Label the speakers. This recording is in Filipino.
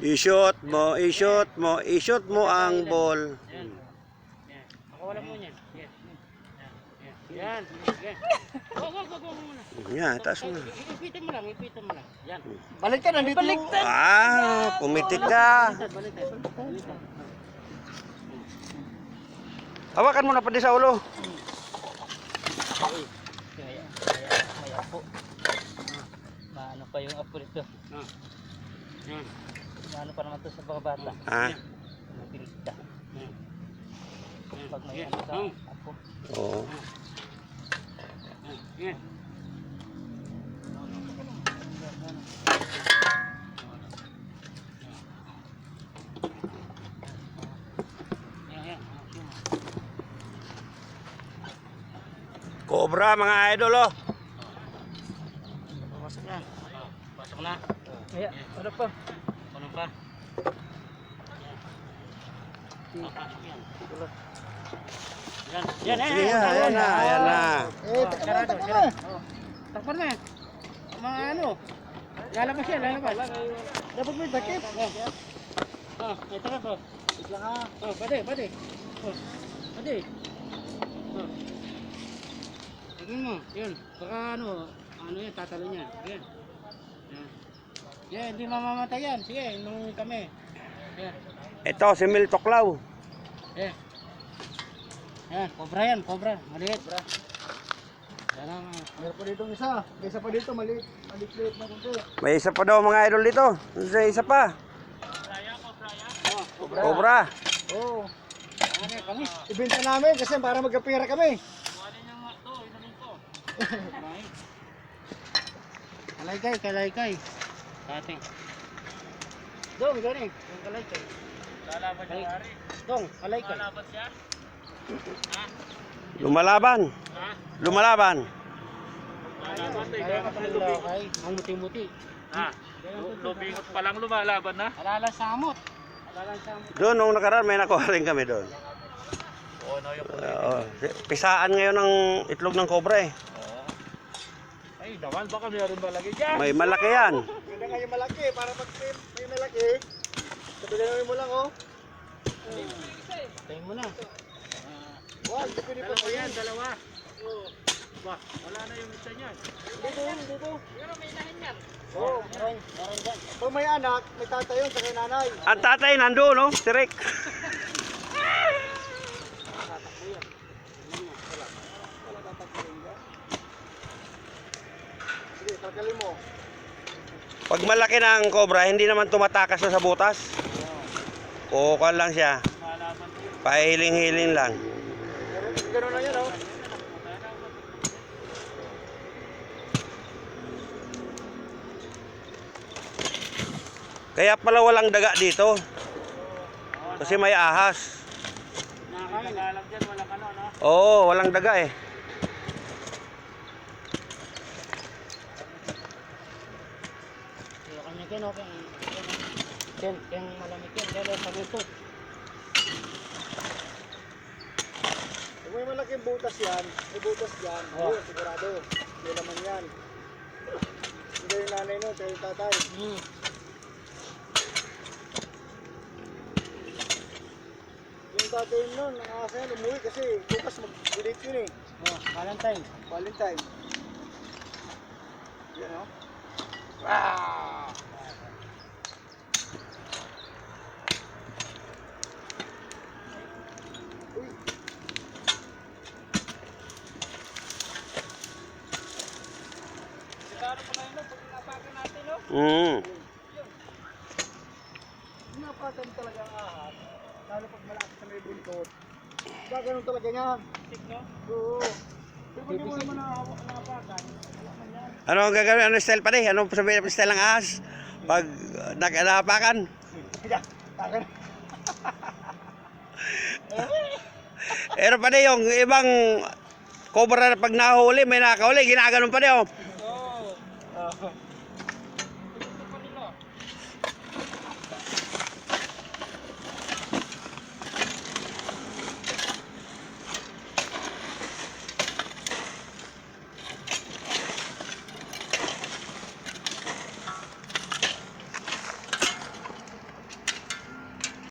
Speaker 1: I-shoot mo, i-shoot mo, i-shoot mo ang ball.
Speaker 2: Yan. Yan. Makawalan mo yan. Yan. Yan. Yan. Yan. Wag, wag, wag, wag muna.
Speaker 1: Yan, taas mo.
Speaker 2: Ipitin mo lang, ipitin mo lang. Yan.
Speaker 3: Baliktad, nandito yung...
Speaker 1: Ah, pumitik ka. Hawakan mo na pa di sa ulo.
Speaker 2: Kaya, kaya, may apo. Ah, pa yung apo nito? Ah. Yan. Maano pa naman to sa mga bata?
Speaker 1: Ah,
Speaker 2: Mapilita. Pag may ano sa apo.
Speaker 1: oo.
Speaker 2: Yan.
Speaker 1: Cobra mga idol oh.
Speaker 2: Pasok na. Pasok na. Ano pa? Ano pa? Yan. Yan. Yan, yan, yan,
Speaker 1: Sige, yan, ayan na, ayan na.
Speaker 3: Eh, takpan na, takpan na.
Speaker 2: Takpan na. Mga ano? Lalabas yan, lalabas.
Speaker 3: Dapat may takip.
Speaker 2: Ah, ito ka po.
Speaker 3: Lang ha.
Speaker 2: Oh, pwede, pwede. Oh, pwede. Oh. Tingnan mo, yun. Baka ano, ano yan, tatalo niya. Yan. Yan. Yan, hindi mamamatay yan. Sige, inuwi kami. Yan.
Speaker 1: Ito, si Mil Toklaw.
Speaker 2: Yan. Yan, cobra yan, cobra. Maliit. Cobra. Yan ang, ah,
Speaker 3: Meron pa dito isa. May isa pa dito, maliit. Maliit na kunti.
Speaker 1: May isa pa daw mga idol dito. Isa, isa pa.
Speaker 2: oh, cobra.
Speaker 1: Cobra.
Speaker 3: Oo.
Speaker 2: Ano yan, kami.
Speaker 3: Ibenta namin kasi para magkapira kami.
Speaker 2: Kuhanin niyo nga to, inumin ko. Kalaykay, kalaykay. Ating. Dong, gani. Yung kalaykay. Lalaban niya hari. Dong, kalaykay. Lalaban siya?
Speaker 1: Lumalaban.
Speaker 2: Ha?
Speaker 1: Lumalaban.
Speaker 2: Lalaban tayo. Kaya ka kay. Ang muti-muti. Ha? Lubingot pa lang lumalaban na? Alalang samot. Alalang samot.
Speaker 1: Doon, nung nakaraan, may nakuha rin kami doon.
Speaker 2: Oo, no, yung
Speaker 1: Oo. pisaan ngayon ng itlog ng cobra eh.
Speaker 2: Ay, dawan baka meron ba lagi dyan?
Speaker 1: May malaki yan.
Speaker 3: Ganda nga yung malaki. Para pag may, malaki, sabi na mo lang oh.
Speaker 2: Tayo mo na.
Speaker 3: Wag, di pwede pa
Speaker 2: Dalawa
Speaker 3: yan.
Speaker 2: dalawa. Ba, wala na yung isa niyan.
Speaker 3: Dito, dito.
Speaker 2: Pero may inahin yan.
Speaker 3: Oo.
Speaker 2: Meron, meron dyan.
Speaker 3: Pag may anak, may tatay yun, saka nanay.
Speaker 1: Ang tatay nandun, no? Si Rick.
Speaker 3: Sige, tagalin mo.
Speaker 1: Pag malaki ng cobra, hindi naman tumatakas na sa butas. Kukuha lang siya. Pahiling-hiling lang.
Speaker 3: Ganun, na yan oh.
Speaker 1: Kaya pala walang daga dito. Kasi may ahas.
Speaker 2: Ano, no?
Speaker 1: Oo, walang daga eh.
Speaker 2: Kin, okay. Ken, ken malamig yan. Dahil sa luto.
Speaker 3: Kung may malaking butas yan, may butas yan,
Speaker 2: Oh.
Speaker 3: yun, sigurado. May laman yan. Hindi yung nanay nun, kaya yung tatay.
Speaker 2: Hmm.
Speaker 3: Yung tatay nun, nakakasa yan, umuwi kasi bukas mag-delete yun eh.
Speaker 2: Oh, Valentine.
Speaker 3: Valentine. Yan oh. Uy,
Speaker 1: Mm.
Speaker 3: Pinapakan talaga ang ahas. Lalo pag malapit sa may buntot. Gaganon talaga yan. Oo. Pero pag mo naman yan.
Speaker 1: Ano ang gagawin? Ano style pa rin? Ano sabihin ng style ng ahas? Pag uh, nak- nakapakan? Pero pa rin yung ibang cobra na pag nahuli, may nakahuli, ginaganon pa rin. Oh.